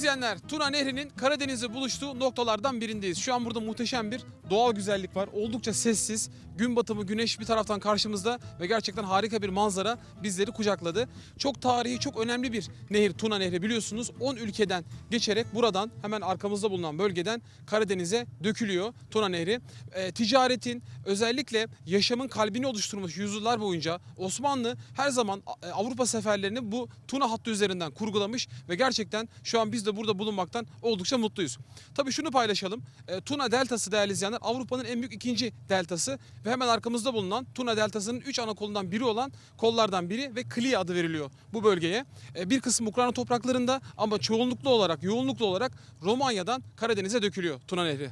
izleyenler, Tuna Nehri'nin Karadeniz'e buluştuğu noktalardan birindeyiz. Şu an burada muhteşem bir doğal güzellik var. Oldukça sessiz. Gün batımı, güneş bir taraftan karşımızda ve gerçekten harika bir manzara bizleri kucakladı. Çok tarihi, çok önemli bir nehir Tuna Nehri biliyorsunuz. 10 ülkeden geçerek buradan hemen arkamızda bulunan bölgeden Karadeniz'e dökülüyor Tuna Nehri. Ee, ticaretin özellikle yaşamın kalbini oluşturmuş yüzyıllar boyunca Osmanlı her zaman e, Avrupa seferlerini bu Tuna hattı üzerinden kurgulamış ve gerçekten şu an biz de burada bulunmaktan oldukça mutluyuz. Tabii şunu paylaşalım. E, Tuna Deltası değerli izleyenler Avrupa'nın en büyük ikinci deltası ve hemen arkamızda bulunan Tuna Deltası'nın 3 ana kolundan biri olan kollardan biri ve Klia adı veriliyor bu bölgeye. E, bir kısım Ukrayna topraklarında ama çoğunluklu olarak, yoğunluklu olarak Romanya'dan Karadeniz'e dökülüyor Tuna Nehri.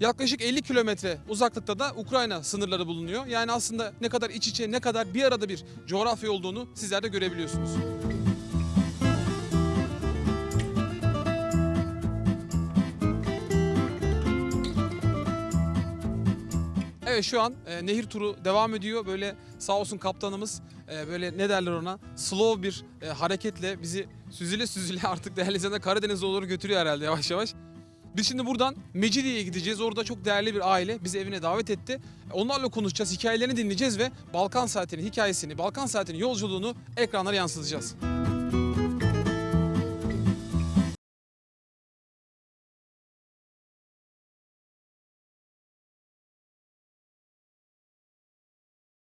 Yaklaşık 50 kilometre uzaklıkta da Ukrayna sınırları bulunuyor. Yani aslında ne kadar iç içe, ne kadar bir arada bir coğrafya olduğunu sizler de görebiliyorsunuz. Evet şu an e, nehir turu devam ediyor. Böyle sağ olsun kaptanımız e, böyle ne derler ona slow bir e, hareketle bizi süzüle süzüle artık değerli izleyenler Karadeniz'e doğru götürüyor herhalde yavaş yavaş. Biz şimdi buradan Mecidiye'ye gideceğiz. Orada çok değerli bir aile bizi evine davet etti. Onlarla konuşacağız, hikayelerini dinleyeceğiz ve Balkan Saati'nin hikayesini, Balkan Saati'nin yolculuğunu ekranlara yansıtacağız.